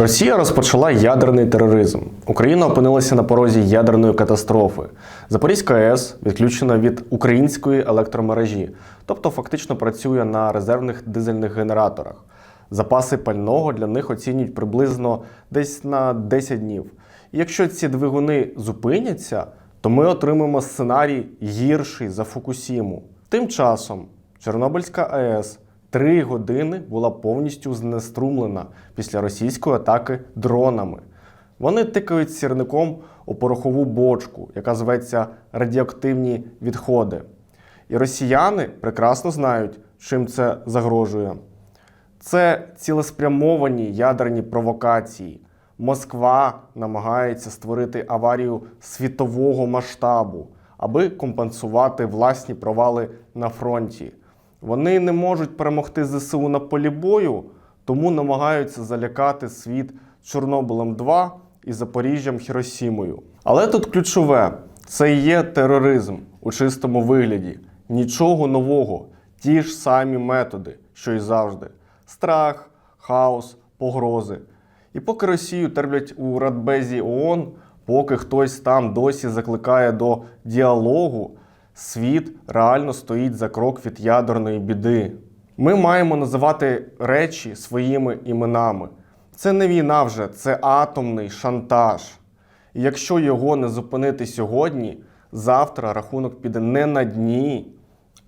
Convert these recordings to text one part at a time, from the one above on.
Росія розпочала ядерний тероризм. Україна опинилася на порозі ядерної катастрофи. Запорізька АЕС відключена від української електромережі, тобто фактично працює на резервних дизельних генераторах. Запаси пального для них оцінюють приблизно десь на 10 днів. І якщо ці двигуни зупиняться, то ми отримаємо сценарій гірший за Фукусіму. Тим часом Чорнобильська АЕС три години була повністю знеструмлена після російської атаки дронами. Вони тикають сірником у порохову бочку, яка зветься радіоактивні відходи. І росіяни прекрасно знають, чим це загрожує. Це цілеспрямовані ядерні провокації. Москва намагається створити аварію світового масштабу, аби компенсувати власні провали на фронті. Вони не можуть перемогти ЗСУ на полі бою, тому намагаються залякати світ Чорнобилем 2 і Запоріжжям Хіросімою. Але тут ключове це і є тероризм у чистому вигляді. Нічого нового, ті ж самі методи, що й завжди: страх, хаос, погрози. І поки Росію терплять у Радбезі ООН, поки хтось там досі закликає до діалогу, світ реально стоїть за крок від ядерної біди. Ми маємо називати речі своїми іменами. Це не війна вже, це атомний шантаж. І якщо його не зупинити сьогодні, завтра рахунок піде не на дні,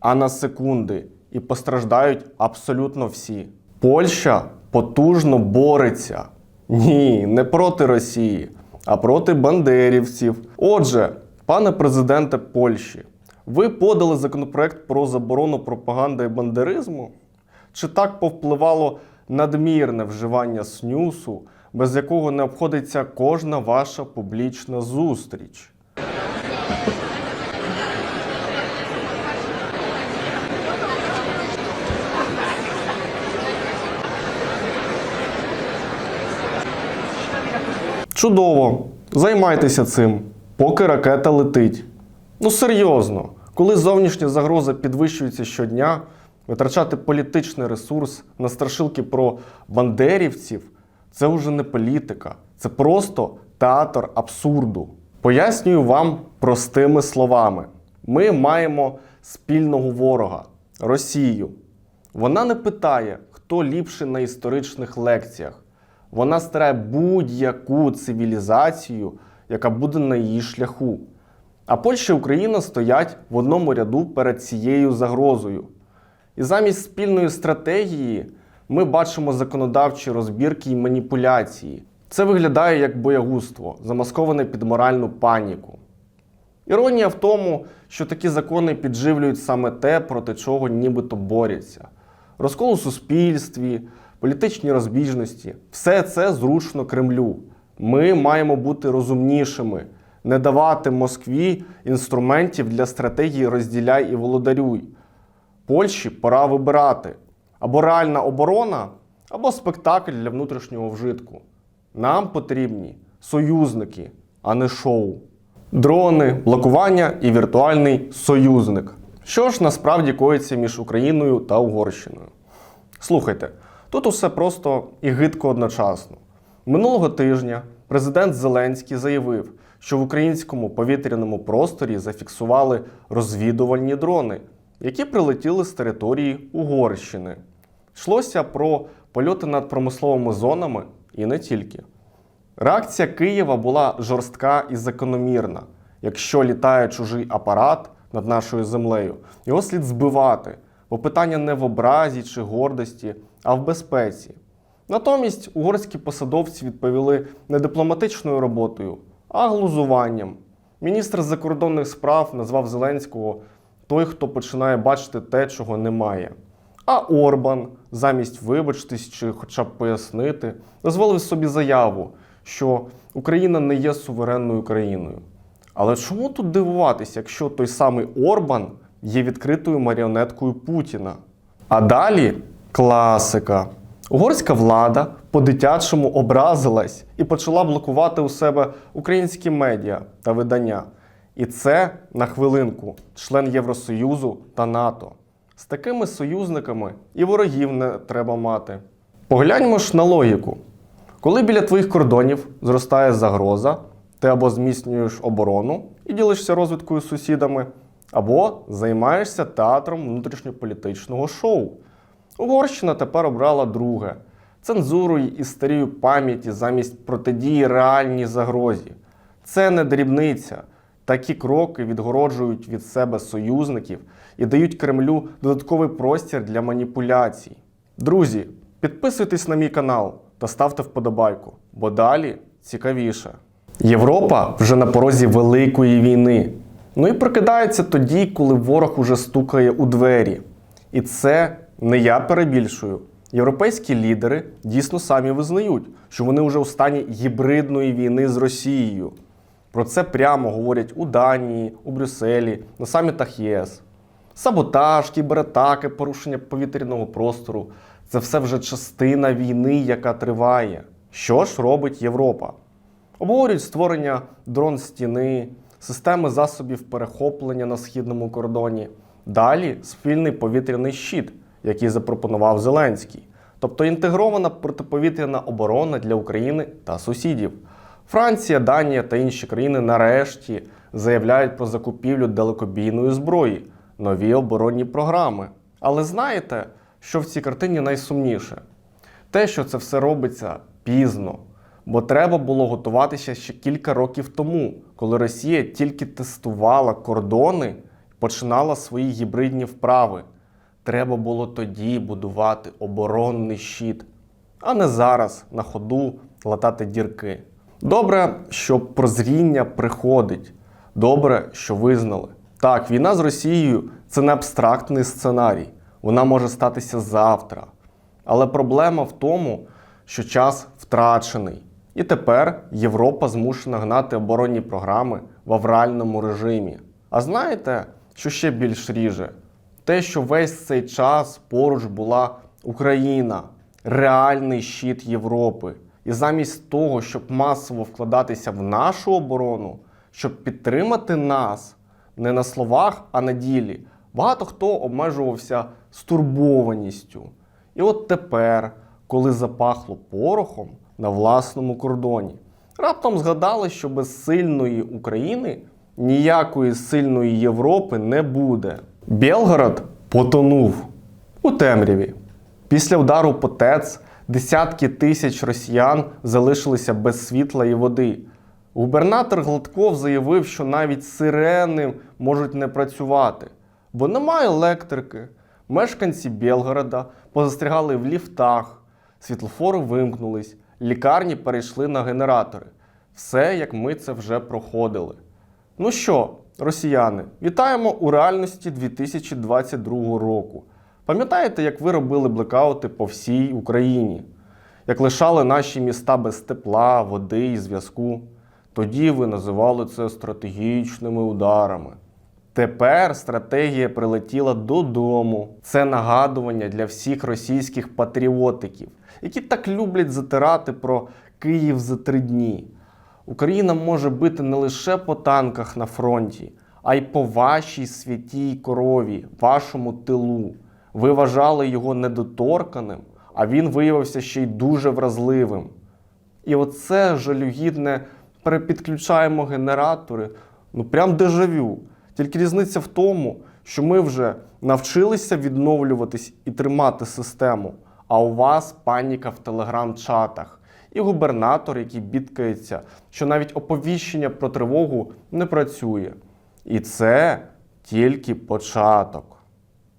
а на секунди. І постраждають абсолютно всі. Польща потужно бореться. Ні, не проти Росії, а проти бандерівців. Отже, пане президенте Польщі, ви подали законопроект про заборону пропаганди і бандеризму? Чи так повпливало надмірне вживання снюсу, без якого не обходиться кожна ваша публічна зустріч? Чудово, займайтеся цим, поки ракета летить. Ну серйозно, коли зовнішня загроза підвищується щодня, витрачати політичний ресурс на страшилки про бандерівців це вже не політика, це просто театр абсурду. Пояснюю вам простими словами: ми маємо спільного ворога Росію. Вона не питає, хто ліпший на історичних лекціях. Вона старає будь-яку цивілізацію, яка буде на її шляху. А Польща і Україна стоять в одному ряду перед цією загрозою. І замість спільної стратегії ми бачимо законодавчі розбірки і маніпуляції. Це виглядає як боягузтво, замасковане під моральну паніку. Іронія в тому, що такі закони підживлюють саме те, проти чого нібито борються. Розкол у суспільстві, політичні розбіжності все це зручно Кремлю. Ми маємо бути розумнішими, не давати Москві інструментів для стратегії розділяй і володарюй. Польщі пора вибирати або реальна оборона, або спектакль для внутрішнього вжитку. Нам потрібні союзники, а не шоу. Дрони, блокування і віртуальний союзник. Що ж насправді коїться між Україною та Угорщиною? Слухайте, тут усе просто і гидко одночасно. Минулого тижня президент Зеленський заявив, що в українському повітряному просторі зафіксували розвідувальні дрони, які прилетіли з території Угорщини. Йшлося про польоти над промисловими зонами і не тільки. Реакція Києва була жорстка і закономірна. Якщо літає чужий апарат над нашою землею, його слід збивати, бо питання не в образі чи гордості, а в безпеці. Натомість угорські посадовці відповіли не дипломатичною роботою, а глузуванням. Міністр закордонних справ назвав Зеленського той, хто починає бачити те, чого немає. А Орбан, замість вибачитись чи хоча б пояснити, дозволив собі заяву, що Україна не є суверенною країною. Але чому тут дивуватися, якщо той самий Орбан є відкритою маріонеткою Путіна? А далі класика. Угорська влада по-дитячому образилась і почала блокувати у себе українські медіа та видання. І це на хвилинку член Євросоюзу та НАТО. З такими союзниками і ворогів не треба мати. Погляньмо ж на логіку. Коли біля твоїх кордонів зростає загроза, ти або зміцнюєш оборону і ділишся розвідкою з сусідами, або займаєшся театром внутрішньополітичного шоу. Угорщина тепер обрала друге цензурою і істерію пам'яті замість протидії реальній загрозі. Це не дрібниця. Такі кроки відгороджують від себе союзників і дають Кремлю додатковий простір для маніпуляцій. Друзі, підписуйтесь на мій канал та ставте вподобайку, бо далі цікавіше. Європа вже на порозі великої війни. Ну і прокидається тоді, коли ворог уже стукає у двері. І це не я перебільшую. Європейські лідери дійсно самі визнають, що вони вже у стані гібридної війни з Росією. Про це прямо говорять у Данії, у Брюсселі, на самітах ЄС. Саботаж, кібератаки, порушення повітряного простору це все вже частина війни, яка триває. Що ж робить Європа? Обговорюють створення дрон стіни, системи засобів перехоплення на східному кордоні. Далі спільний повітряний щит, який запропонував Зеленський, тобто інтегрована протиповітряна оборона для України та сусідів. Франція, Данія та інші країни нарешті заявляють про закупівлю далекобійної зброї, нові оборонні програми. Але знаєте, що в цій картині найсумніше? Те, що це все робиться пізно, бо треба було готуватися ще кілька років тому, коли Росія тільки тестувала кордони починала свої гібридні вправи. Треба було тоді будувати оборонний щит, а не зараз на ходу латати дірки. Добре, що прозріння приходить. Добре, що визнали. Так, війна з Росією це не абстрактний сценарій. Вона може статися завтра. Але проблема в тому, що час втрачений. І тепер Європа змушена гнати оборонні програми в авральному режимі. А знаєте, що ще більш ріже? Те, що весь цей час поруч була Україна, реальний щит Європи. І замість того, щоб масово вкладатися в нашу оборону, щоб підтримати нас не на словах, а на ділі, багато хто обмежувався стурбованістю. І от тепер, коли запахло порохом на власному кордоні, раптом згадали, що без сильної України ніякої сильної Європи не буде. Білгород потонув у темряві. Після удару по ТЕЦ десятки тисяч росіян залишилися без світла і води. Губернатор Гладков заявив, що навіть сирени можуть не працювати, бо немає електрики. Мешканці Білгорода позастрягали в ліфтах, світлофори вимкнулись, лікарні перейшли на генератори. Все, як ми це вже проходили. Ну що, росіяни, вітаємо у реальності 2022 року. Пам'ятаєте, як ви робили блекаути по всій Україні? Як лишали наші міста без тепла, води і зв'язку? Тоді ви називали це стратегічними ударами. Тепер стратегія прилетіла додому. Це нагадування для всіх російських патріотиків, які так люблять затирати про Київ за три дні. Україна може бити не лише по танках на фронті, а й по вашій святій корові, вашому тилу. Ви вважали його недоторканим, а він виявився ще й дуже вразливим. І оце жалюгідне перепідключаємо генератори, ну прям дежавю. Тільки різниця в тому, що ми вже навчилися відновлюватись і тримати систему, а у вас паніка в телеграм-чатах. І губернатор, який бідкається, що навіть оповіщення про тривогу не працює. І це тільки початок.